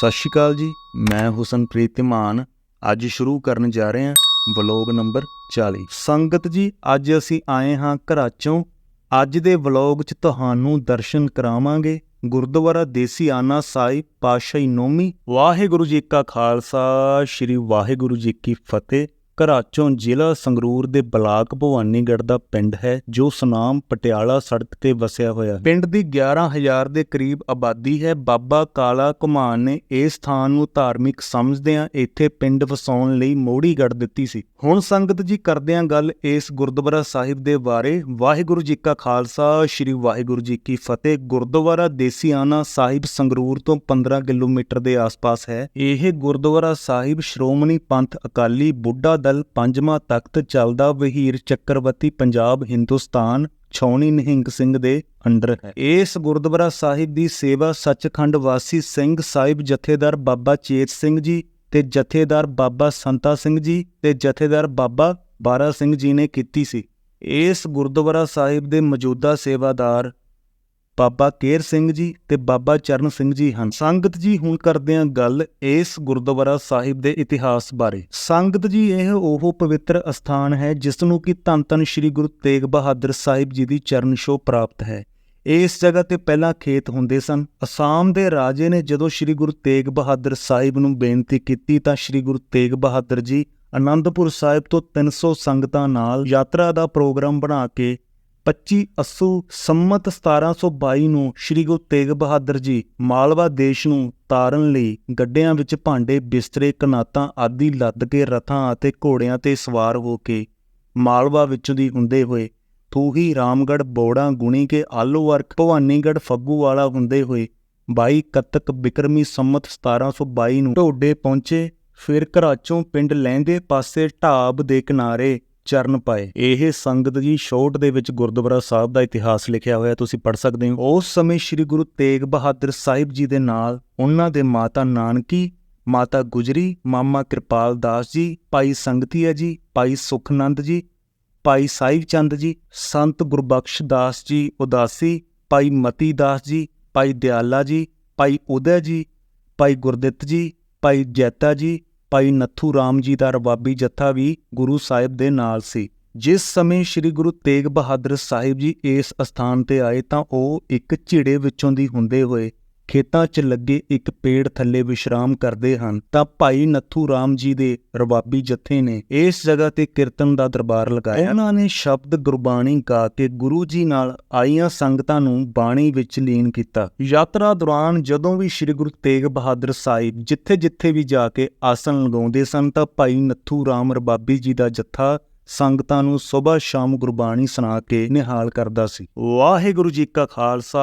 ਸਤਿ ਸ਼੍ਰੀ ਅਕਾਲ ਜੀ, ਮੈਂ ਹੁਸਨਪ੍ਰੀਤ ਧਮਾਨ। ਅੱਜ ਸ਼ੁਰੂ ਕਰਨ ਜਾ ਰਹੇ ਹਾਂ ਵਲੌਗ ਨੰਬਰ 40 ਸੰਗਤ ਜੀ, ਅੱਜ ਅਸੀਂ ਆਏ ਹਾਂ ਘਰਾਚੋਂ ਅੱਜ ਦੇ ਵਲੌਗ 'ਚ ਤੁਹਾਨੂੰ ਦਰਸ਼ਨ ਕਰਾਵਾਂਗੇ। ਗੁਰਦੁਆਰਾ ਦੇਸੀ ਆਨਾ ਸਾਹਿਬ ਪਾਸ਼ਾਹੀ ਨੋਮੀ। ਵਾਹਿਗੁਰੂ ਜੀ ਕਾ ਖਾਲਸਾ, ਸ੍ਰੀ ਵਾਹਿਗੁਰੂ ਜੀ ਕੀ ਫਤਿਹ। ਘਰਾਚੋਂ ਜ਼ਿਲ੍ਹਾ ਸੰਗਰੂਰ ਦੇ ਬਲਾਕ ਭਵਾਨੀਗੜ੍ਹ ਦਾ ਪਿੰਡ ਹੈ, ਜੋ ਸੁਨਾਮ ਪਟਿਆਲਾ ਸੜਕ ਤੇ ਵਸਿਆ ਹੋਇਆ ਹੈ। ਪਿੰਡ ਦੀ 11000 ਦੇ ਕਰੀਬ ਆਬਾਦੀ ਹੈ। ਬਾਬਾ ਕਾਲਾ ਘੁਮਾਨ ਨੇ ਇਸ ਸਥਾਨ ਨੂੰ ਧਾਰਮਿਕ ਸਮਝਦਿਆਂ ਇੱਥੇ ਪਿੰਡ ਵਸਾਉਣ ਲਈ ਮੋੜੀ ਗੱਡ ਦਿੱਤੀ ਸੀ। ਹੁਣ ਸੰਗਤ ਜੀ ਕਰਦਿਆਂ ਗੱਲ ਇਸ ਗੁਰਦੁਆਰਾ ਸਾਹਿਬ ਦੇ ਬਾਰੇ। ਵਾਹਿਗੁਰੂ ਜੀ ਕਾ ਖਾਲਸਾ, ਸ੍ਰੀ ਵਾਹਿਗੁਰੂ ਜੀ ਕੀ ਫਤਿਹ। ਗੁਰਦੁਆਰਾ ਦੇਸੀਆਨਾ ਸਾਹਿਬ ਸੰਗਰੂਰ ਤੋਂ 15 ਕਿਲੋਮੀਟਰ ਦੇ ਆਸ-ਪਾਸ ਹੈ। ਇਹ ਗੁਰਦੁਆਰਾ ਸਾਹਿਬ ਸ਼੍ਰੋਮਣੀ ਪੰਥ ਅਕਾਲੀ ਬੁੱਢਾ ਦਲ ਪੰਜਵਾਂ ਤਖਤ ਚੱਲਦਾ ਵਹੀਰ ਚੱਕਰਵਰਤੀ ਪੰਜਾਬ ਹਿੰਦੁਸਤਾਨ ਛੌਣੀ ਨਿਹੰਗ ਸਿੰਘ ਦੇ ਅੰਡਰ ਹੈ। ਇਸ ਗੁਰਦੁਆਰਾ ਸਾਹਿਬ ਦੀ ਸੇਵਾ ਸੱਚਖੰਡ ਵਾਸੀ ਸਿੰਘ ਸਾਹਿਬ ਜਥੇਦਾਰ ਬਾਬਾ ਚੇਤ ਸਿੰਘ ਜੀ ਤੇ ਜਥੇਦਾਰ ਬਾਬਾ ਸੰਤਾ ਸਿੰਘ ਜੀ ਤੇ ਜਥੇਦਾਰ ਬਾਬਾ ਬਾਰਾ ਸਿੰਘ ਜੀ ਨੇ ਕੀਤੀ ਸੀ। ਇਸ ਗੁਰਦੁਆਰਾ ਸਾਹਿਬ ਦੇ ਮੌਜੂਦਾ ਸੇਵਾਦਾਰ ਬਾਬਾ ਕੇਰ ਸਿੰਘ ਜੀ ਤੇ ਬਾਬਾ ਚਰਨ ਸਿੰਘ ਜੀ ਹਨ। ਸੰਗਤ ਜੀ, ਹੁਣ ਕਰਦੇ ਹਾਂ ਗੱਲ ਇਸ ਗੁਰਦੁਆਰਾ ਸਾਹਿਬ ਦੇ ਇਤਿਹਾਸ ਬਾਰੇ। ਸੰਗਤ ਜੀ, ਇਹ ਉਹ ਪਵਿੱਤਰ ਅਸਥਾਨ ਹੈ ਜਿਸ ਨੂੰ ਕਿ ਧੰਨ ਧੰਨ ਸ੍ਰੀ ਗੁਰੂ ਤੇਗ ਬਹਾਦਰ ਸਾਹਿਬ ਜੀ ਦੀ ਚਰਨ ਛੋਹ ਪ੍ਰਾਪਤ ਹੈ। ਇਸ ਜਗ੍ਹਾ ਤੇ ਪਹਿਲਾਂ ਖੇਤ ਹੁੰਦੇ ਸਨ। ਅਸਾਮ ਦੇ ਰਾਜੇ ਨੇ ਜਦੋਂ ਸ੍ਰੀ ਗੁਰੂ ਤੇਗ ਬਹਾਦਰ ਸਾਹਿਬ ਨੂੰ ਬੇਨਤੀ ਕੀਤੀ ਤਾਂ ਸ੍ਰੀ ਗੁਰੂ ਤੇਗ ਬਹਾਦਰ ਜੀ ਅਨੰਦਪੁਰ ਸਾਹਿਬ ਤੋਂ 300 ਸੰਗਤਾਂ ਨਾਲ ਯਾਤਰਾ ਦਾ ਪ੍ਰੋਗਰਾਮ ਬਣਾ ਕੇ 25 ਅੱਸੂ ਸੰਮਤ 1722 ਨੂੰ ਸ੍ਰੀ ਗੁਰੂ ਤੇਗ ਬਹਾਦਰ ਜੀ ਮਾਲਵਾ ਦੇਸ਼ ਨੂੰ ਤਾਰਨ ਲਈ ਗੱਡਿਆਂ ਵਿੱਚ ਭਾਂਡੇ ਬਿਸਤਰੇ, ਕਨਾਤਾਂ ਆਦਿ ਲੱਦ ਕੇ ਰਥਾਂ ਅਤੇ ਘੋੜਿਆਂ ਤੇ ਸਵਾਰ ਹੋ ਕੇ ਮਾਲਵਾ ਵਿੱਚੋਂ ਦੀ ਹੁੰਦੇ ਹੋਏ ਥੂਹੀ ਰਾਮਗੜ ਬੋੜਾ, ਗੁਣੀ ਕੇ ਆਲੂਵਰਕ ਭਵਾਨੀਗੜ ਫੱਗੂਵਾਲਾ ਹੁੰਦੇ ਹੋਏ 22 ਕੱਤਕ ਬਿਕਰਮੀ ਸੰਮਤ 1722 ਨੂੰ ਢੋਡੇ ਪਹੁੰਚੇ, ਫਿਰ ਘਰਾਚੋਂ ਪਿੰਡ ਲਹਿੰਦੇ ਪਾਸੇ ਢਾਬ ਦੇ ਕਿਨਾਰੇ ਚਰਨ ਪਾਏ। ਇਹ ਸੰਗਤ ਜੀ ਛੋਟ ਦੇ ਵਿੱਚ ਗੁਰਦੁਆਰਾ ਸਾਹਿਬ ਦਾ ਇਤਿਹਾਸ ਲਿਖਿਆ ਹੋਇਆ, ਤੁਸੀਂ ਪੜ ਸਕਦੇ ਹੋ। ਉਸ ਸਮੇਂ ਸ੍ਰੀ ਗੁਰੂ ਤੇਗ ਬਹਾਦਰ ਸਾਹਿਬ ਜੀ ਦੇ ਨਾਲ ਉਹਨਾਂ ਦੇ ਮਾਤਾ ਨਾਨਕੀ, ਮਾਤਾ ਗੁਜਰੀ, ਮਾਮਾ ਕਿਰਪਾਲ ਦਾਸ ਜੀ, ਭਾਈ ਸੰਗਤੀਆ ਜੀ, ਭਾਈ ਸੁਖਨੰਦ ਜੀ, ਭਾਈ ਸਾਹਿਬ ਚੰਦ ਜੀ, ਸੰਤ ਗੁਰਬਖਸ਼ ਦਾਸ ਜੀ ਉਦਾਸੀ, ਭਾਈ ਮਤੀ ਦਾਸ ਜੀ, ਭਾਈ ਦਿਆਲਾ ਜੀ, ਭਾਈ ਉਦੈ ਜੀ, ਭਾਈ ਗੁਰਦਿੱਤ ਜੀ, ਭਾਈ ਜੈਤਾ ਜੀ ਭਾਈ ਨੱਥੂ ਰਾਮ ਜੀ ਦਾ ਰਬਾਬੀ ਜੱਥਾ ਵੀ ਗੁਰੂ ਸਾਹਿਬ ਦੇ ਨਾਲ ਸੀ। ਜਿਸ ਸਮੇਂ ਸ੍ਰੀ ਗੁਰੂ ਤੇਗ ਬਹਾਦਰ ਸਾਹਿਬ ਜੀ ਇਸ ਅਸਥਾਨ ਤੇ ਆਏ ਤਾਂ ਉਹ ਇੱਕ ਝਿੜੇ ਵਿੱਚੋਂ ਦੀ ਹੁੰਦੇ ਹੋਏ ਖੇਤਾਂ 'ਚ ਲੱਗੇ ਇੱਕ ਪੇੜ ਥੱਲੇ ਵਿਸ਼ਰਾਮ ਕਰਦੇ ਹਨ, ਤਾਂ ਭਾਈ ਨੱਥੂ ਰਾਮ ਜੀ ਦੇ ਰਬਾਬੀ ਜਥੇ ਨੇ ਇਸ ਜਗ੍ਹਾ ਤੇ ਕੀਰਤਨ ਦਾ ਦਰਬਾਰ ਲਗਾਇਆ। ਉਹਨਾਂ ਨੇ ਸ਼ਬਦ ਗੁਰਬਾਣੀ ਗਾ ਕੇ ਗੁਰੂ ਜੀ ਨਾਲ ਆਈਆਂ ਸੰਗਤਾਂ ਨੂੰ ਬਾਣੀ ਵਿੱਚ ਲੀਨ ਕੀਤਾ। ਯਾਤਰਾ ਦੌਰਾਨ ਜਦੋਂ ਵੀ ਸ੍ਰੀ ਗੁਰੂ ਤੇਗ ਬਹਾਦਰ ਸਾਹਿਬ ਜਿੱਥੇ-ਜਿੱਥੇ ਵੀ ਜਾ ਕੇ ਆਸਣ ਲਗਾਉਂਦੇ ਸਨ, ਤਾਂ ਭਾਈ ਨੱਥੂ ਰਾਮ ਰਬਾਬੀ ਜੀ ਦਾ ਜੱਥਾ ਸੰਗਤਾਂ ਨੂੰ ਸਵੇਰ ਸ਼ਾਮ ਗੁਰਬਾਣੀ ਸੁਣਾ ਕੇ ਨਿਹਾਲ ਕਰਦਾ ਸੀ। ਵਾਹਿਗੁਰੂ ਜੀ ਕਾ ਖਾਲਸਾ,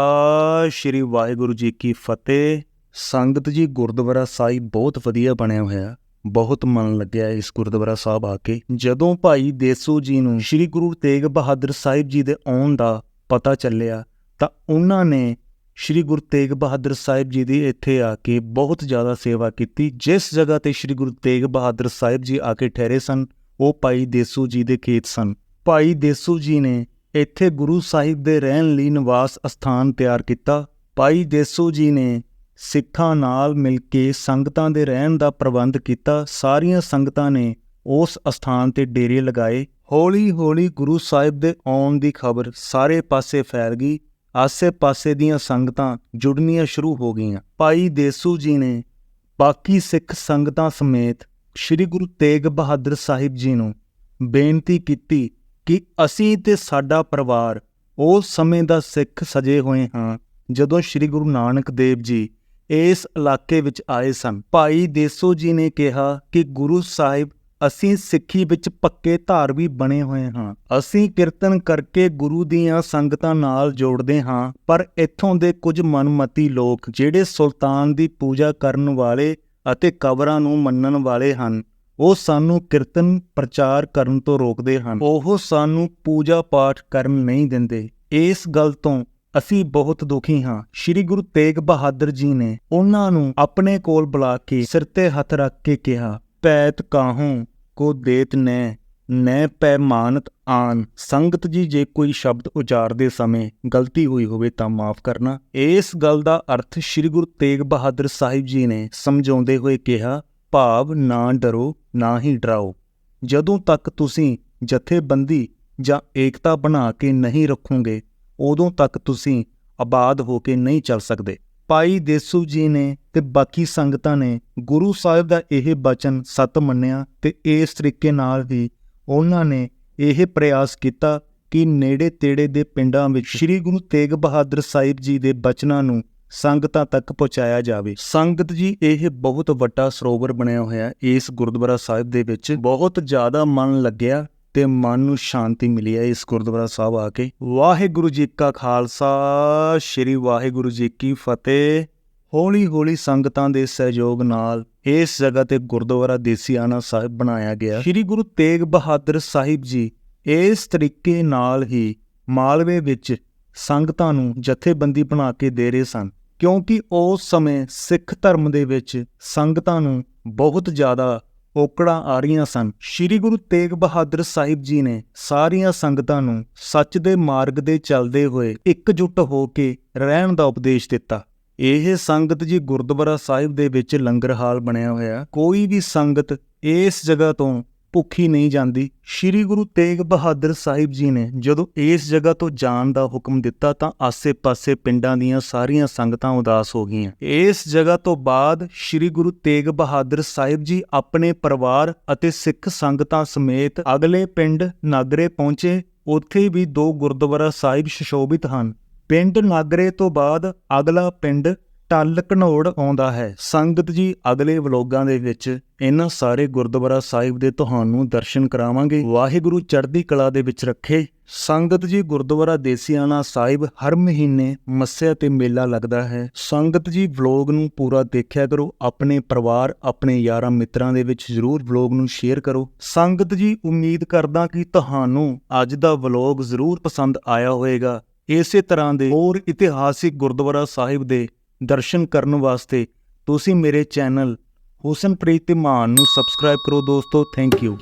ਸ੍ਰੀ ਵਾਹਿਗੁਰੂ ਜੀ ਕੀ ਫਤਿਹ। ਸੰਗਤ ਜੀ, ਗੁਰਦੁਆਰਾ ਸਾਹਿਬ ਬਹੁਤ ਵਧੀਆ ਬਣਿਆ ਹੋਇਆ। ਬਹੁਤ ਮਨ ਲੱਗਿਆ ਇਸ ਗੁਰਦੁਆਰਾ ਸਾਹਿਬ ਆ ਕੇ। ਜਦੋਂ ਭਾਈ ਦੇਸੂ ਜੀ ਨੂੰ ਸ੍ਰੀ ਗੁਰੂ ਤੇਗ ਬਹਾਦਰ ਸਾਹਿਬ ਜੀ ਦੇ ਆਉਣ ਦਾ ਪਤਾ ਚੱਲਿਆ, ਤਾਂ ਉਹਨਾਂ ਨੇ ਸ੍ਰੀ ਗੁਰੂ ਤੇਗ ਬਹਾਦਰ ਸਾਹਿਬ ਜੀ ਦੀ ਇੱਥੇ ਆ ਕੇ ਬਹੁਤ ਜ਼ਿਆਦਾ ਸੇਵਾ ਕੀਤੀ। ਜਿਸ ਜਗ੍ਹਾ ਤੇ ਸ੍ਰੀ ਗੁਰੂ ਤੇਗ ਬਹਾਦਰ ਸਾਹਿਬ ਜੀ ਆ ਕੇ ਠਹਿਰੇ ਸਨ ਉਹ ਭਾਈ ਦੇਸੂ ਜੀ ਦੇ ਖੇਤ ਸਨ। ਭਾਈ ਦੇਸੂ ਜੀ ਨੇ ਇੱਥੇ ਗੁਰੂ ਸਾਹਿਬ ਦੇ ਰਹਿਣ ਲਈ ਨਿਵਾਸ ਸਥਾਨ ਤਿਆਰ ਕੀਤਾ। ਭਾਈ ਦੇਸੂ ਜੀ ਨੇ ਸਿੱਖਾਂ ਨਾਲ ਮਿਲ ਕੇ ਸੰਗਤਾਂ ਦੇ ਰਹਿਣ ਦਾ ਪ੍ਰਬੰਧ ਕੀਤਾ। ਸਾਰੀਆਂ ਸੰਗਤਾਂ ਨੇ ਉਸ ਸਥਾਨ ਤੇ ਡੇਰੇ ਲਗਾਏ। ਹੌਲੀ-ਹੌਲੀ ਗੁਰੂ ਸਾਹਿਬ ਦੇ ਆਉਣ ਦੀ ਖਬਰ ਸਾਰੇ ਪਾਸੇ ਫੈਲ ਗਈ। ਆਸੇ-ਪਾਸੇ ਦੀਆਂ ਸੰਗਤਾਂ ਜੁੜਨੀਆਂ ਸ਼ੁਰੂ ਹੋ ਗਈਆਂ। ਭਾਈ ਦੇਸੂ ਜੀ ਨੇ ਬਾਕੀ ਸਿੱਖ ਸੰਗਤਾਂ ਸਮੇਤ ਸ੍ਰੀ ਗੁਰੂ ਤੇਗ ਬਹਾਦਰ ਸਾਹਿਬ ਜੀ ਨੂੰ ਬੇਨਤੀ ਕੀਤੀ ਕਿ ਅਸੀਂ ਤੇ ਸਾਡਾ ਪਰਿਵਾਰ ਉਸ ਸਮੇਂ ਦਾ ਸਿੱਖ ਸਜੇ ਹੋਏ ਹਾਂ, ਜਦੋਂ ਸ੍ਰੀ ਗੁਰੂ ਨਾਨਕ ਦੇਵ ਜੀ ਇਸ ਇਲਾਕੇ ਵਿੱਚ ਆਏ ਸਨ। ਭਾਈ ਦੇਸੋ ਜੀ ਨੇ ਕਿਹਾ ਕਿ ਗੁਰੂ ਸਾਹਿਬ, ਅਸੀਂ ਸਿੱਖੀ ਵਿੱਚ ਪੱਕੇ ਧਾਰਵੀ ਬਣੇ ਹੋਏ ਹਾਂ। ਅਸੀਂ ਕੀਰਤਨ ਕਰਕੇ ਗੁਰੂ ਦੀਆਂ ਸੰਗਤਾਂ ਨਾਲ ਜੋੜਦੇ ਹਾਂ, ਪਰ ਇੱਥੋਂ ਦੇ ਕੁਝ ਮਨਮਤੀ ਲੋਕ, ਜਿਹੜੇ ਸੁਲਤਾਨ ਦੀ ਪੂਜਾ ਕਰਨ ਵਾਲੇ ਅਤੇ ਕਬਰਾਂ ਨੂੰ ਮੰਨਣ ਵਾਲੇ ਹਨ। ਉਹ ਸਾਨੂੰ ਕੀਰਤਨ ਪ੍ਰਚਾਰ ਕਰਨ ਤੋਂ ਰੋਕਦੇ ਹਨ। ਉਹ ਸਾਨੂੰ ਪੂਜਾ ਪਾਠ ਕਰਨ ਨਹੀਂ ਦਿੰਦੇ। ਇਸ ਗੱਲ ਤੋਂ ਅਸੀਂ ਬਹੁਤ ਦੁਖੀ ਹਾਂ। ਸ੍ਰੀ ਗੁਰੂ ਤੇਗ ਬਹਾਦਰ ਜੀ ਨੇ ਉਹਨਾਂ ਨੂੰ ਆਪਣੇ ਕੋਲ ਬੁਲਾ ਕੇ ਸਿਰ ਤੇ ਹੱਥ ਰੱਖ ਕੇ ਕਿਹਾ, ਪੈਤ ਕਾਹੂੰ? ਕੋ ਦੇਤ ਨੈ ਨੈ ਪੈਮਾਨਤ ਆਨ। ਸੰਗਤ ਜੀ, ਜੇ ਕੋਈ ਸ਼ਬਦ ਉਚਾਰਦੇ ਸਮੇਂ ਗਲਤੀ ਹੋਈ ਹੋਵੇ ਤਾਂ ਮਾਫ ਕਰਨਾ। ਇਸ ਗੱਲ ਦਾ ਅਰਥ ਸ੍ਰੀ ਗੁਰੂ ਤੇਗ ਬਹਾਦਰ ਸਾਹਿਬ ਜੀ ਨੇ ਸਮਝਾਉਂਦੇ ਹੋਏ ਕਿਹਾ, ਭਾਵ ਨਾ ਡਰੋ, ਨਾ ਹੀ ਡਰਾਓ। ਜਦੋਂ ਤੱਕ ਤੁਸੀਂ ਜਥੇਬੰਦੀ ਜਾਂ ਏਕਤਾ ਬਣਾ ਕੇ ਨਹੀਂ ਰੱਖੋਗੇ, ਉਦੋਂ ਤੱਕ ਤੁਸੀਂ ਆਬਾਦ ਹੋ ਕੇ ਨਹੀਂ ਚੱਲ ਸਕਦੇ। ਭਾਈ ਦੇਸੂ ਜੀ ਨੇ ਤੇ ਬਾਕੀ ਸੰਗਤਾਂ ਨੇ ਗੁਰੂ ਸਾਹਿਬ ਦਾ ਇਹ ਬਚਨ ਸਤ ਮੰਨਿਆ ਤੇ ਇਸ ਤਰੀਕੇ ਨਾਲ ਹੀ ਉਹਨਾਂ ਨੇ ਇਹ ਪ੍ਰਯਾਸ ਕੀਤਾ ਕਿ ਨੇੜੇ ਤੇੜੇ ਦੇ ਪਿੰਡਾਂ ਵਿੱਚ ਸ੍ਰੀ ਗੁਰੂ ਤੇਗ ਬਹਾਦਰ ਸਾਹਿਬ ਜੀ ਦੇ ਬਚਨਾਂ ਨੂੰ ਸੰਗਤਾਂ ਤੱਕ ਪਹੁੰਚਾਇਆ ਜਾਵੇ। ਸੰਗਤ ਜੀ, ਇਹ ਬਹੁਤ ਵੱਡਾ ਸਰੋਵਰ ਬਣਿਆ ਹੋਇਆ ਇਸ ਗੁਰਦੁਆਰਾ ਸਾਹਿਬ ਦੇ ਵਿੱਚ ਬਹੁਤ ਜ਼ਿਆਦਾ ਮਨ ਲੱਗਿਆ ਤੇ ਮਨ ਨੂੰ ਸ਼ਾਂਤੀ ਮਿਲੀ ਹੈ ਇਸ ਗੁਰਦੁਆਰਾ ਸਾਹਿਬ ਆ ਕੇ। ਵਾਹਿਗੁਰੂ ਜੀ ਕਾ ਖਾਲਸਾ, ਸ੍ਰੀ ਵਾਹਿਗੁਰੂ ਜੀ ਕੀ ਫਤਿਹ। ਹੌਲੀ ਹੌਲੀ ਸੰਗਤਾਂ ਦੇ ਸਹਿਯੋਗ ਨਾਲ ਇਸ ਜਗ੍ਹਾ ਤੇ ਗੁਰਦੁਆਰਾ ਦੇਸੀਆਣਾ ਸਾਹਿਬ ਬਣਾਇਆ ਗਿਆ। ਸ੍ਰੀ ਗੁਰੂ ਤੇਗ ਬਹਾਦਰ ਸਾਹਿਬ ਜੀ ਇਸ ਤਰੀਕੇ ਨਾਲ ਹੀ ਮਾਲਵੇ ਵਿੱਚ ਸੰਗਤਾਂ ਨੂੰ ਜਥੇਬੰਦੀ ਬਣਾ ਕੇ ਦੇ ਰਹੇ ਸਨ, ਕਿਉਂਕਿ ਉਸ ਸਮੇਂ ਸਿੱਖ ਧਰਮ ਦੇ ਵਿੱਚ ਸੰਗਤਾਂ ਨੂੰ ਬਹੁਤ ਜ਼ਿਆਦਾ ਔਕੜਾਂ ਆ ਰਹੀਆਂ ਸਨ। ਸ੍ਰੀ ਗੁਰੂ ਤੇਗ ਬਹਾਦਰ ਸਾਹਿਬ ਜੀ ਨੇ ਸਾਰੀਆਂ ਸੰਗਤਾਂ ਨੂੰ ਸੱਚ ਦੇ ਮਾਰਗ ਦੇ ਚੱਲਦੇ ਹੋਏ ਇਕਜੁੱਟ ਹੋ ਕੇ ਰਹਿਣ ਦਾ ਉਪਦੇਸ਼ ਦਿੱਤਾ। ਇਹ ਸੰਗਤ ਜੀ ਗੁਰਦੁਆਰਾ ਸਾਹਿਬ ਦੇ ਵਿੱਚ ਲੰਗਰ ਹਾਲ ਬਣਿਆ ਹੋਇਆ। ਕੋਈ ਵੀ ਸੰਗਤ ਇਸ ਜਗ੍ਹਾ ਤੋਂ ਭੁੱਖੀ ਨਹੀਂ ਜਾਂਦੀ। ਸ੍ਰੀ ਗੁਰੂ ਤੇਗ ਬਹਾਦਰ ਸਾਹਿਬ ਜੀ ਨੇ ਜਦੋਂ ਇਸ ਜਗ੍ਹਾ ਤੋਂ ਜਾਣ ਦਾ ਹੁਕਮ ਦਿੱਤਾ ਤਾਂ ਆਸੇ-ਪਾਸੇ ਪਿੰਡਾਂ ਦੀਆਂ ਸਾਰੀਆਂ ਸੰਗਤਾਂ ਉਦਾਸ ਹੋ ਗਈਆਂ। ਇਸ ਜਗ੍ਹਾ ਤੋਂ ਬਾਅਦ ਸ੍ਰੀ ਗੁਰੂ ਤੇਗ ਬਹਾਦਰ ਸਾਹਿਬ ਜੀ ਆਪਣੇ ਪਰਿਵਾਰ ਅਤੇ ਸਿੱਖ ਸੰਗਤਾਂ ਸਮੇਤ ਅਗਲੇ ਪਿੰਡ ਨਾਗਰੇ ਪਹੁੰਚੇ। ਉੱਥੇ ਵੀ ਦੋ ਗੁਰਦੁਆਰਾ ਸਾਹਿਬ ਸ਼ਸ਼ੋਭਿਤ ਹਨ। ਪਿੰਡ ਨਾਗਰੇ ਤੋਂ ਬਾਅਦ ਅਗਲਾ ਪਿੰਡ ਟੱਲ ਘਨੌੜ ਆਉਂਦਾ ਹੈ। ਸੰਗਤ ਜੀ, ਅਗਲੇ ਵਲੋਗਾਂ ਦੇ ਵਿੱਚ ਇਹਨਾਂ ਸਾਰੇ ਗੁਰਦੁਆਰਾ ਸਾਹਿਬ ਦੇ ਤੁਹਾਨੂੰ ਦਰਸ਼ਨ ਕਰਾਵਾਂਗੇ। ਵਾਹਿਗੁਰੂ ਚੜ੍ਹਦੀ ਕਲਾ ਦੇ ਵਿੱਚ ਰੱਖੇ। ਸੰਗਤ ਜੀ, ਗੁਰਦੁਆਰਾ ਦੇਸੀਆਣਾ ਸਾਹਿਬ ਹਰ ਮਹੀਨੇ ਮੱਸਿਆ ਤੇ ਮੇਲਾ ਲੱਗਦਾ ਹੈ। ਸੰਗਤ ਜੀ, ਵਲੋਗ ਨੂੰ ਪੂਰਾ ਦੇਖਿਆ ਕਰੋ। ਆਪਣੇ ਪਰਿਵਾਰ, ਆਪਣੇ ਯਾਰਾਂ ਮਿੱਤਰਾਂ ਦੇ ਵਿੱਚ ਜ਼ਰੂਰ ਵਲੋਗ ਨੂੰ ਸ਼ੇਅਰ ਕਰੋ। ਸੰਗਤ ਜੀ, ਉਮੀਦ ਕਰਦਾ ਕਿ ਤੁਹਾਨੂੰ ਅੱਜ ਦਾ ਵਲੋਗ ਜ਼ਰੂਰ ਪਸੰਦ ਆਇਆ ਹੋਵੇਗਾ। ਇਸੇ ਤਰ੍ਹਾਂ ਦੇ ਹੋਰ ਇਤਿਹਾਸਿਕ ਗੁਰਦੁਆਰਾ ਸਾਹਿਬ ਦੇ ਦਰਸ਼ਨ ਕਰਨ ਵਾਸਤੇ ਤੁਸੀਂ ਮੇਰੇ ਚੈਨਲ ਹੁਸਨਪ੍ਰੀਤ ਮਾਨ ਨੂੰ ਸਬਸਕ੍ਰਾਈਬ ਕਰੋ ਦੋਸਤੋ ਥੈਂਕ ਯੂ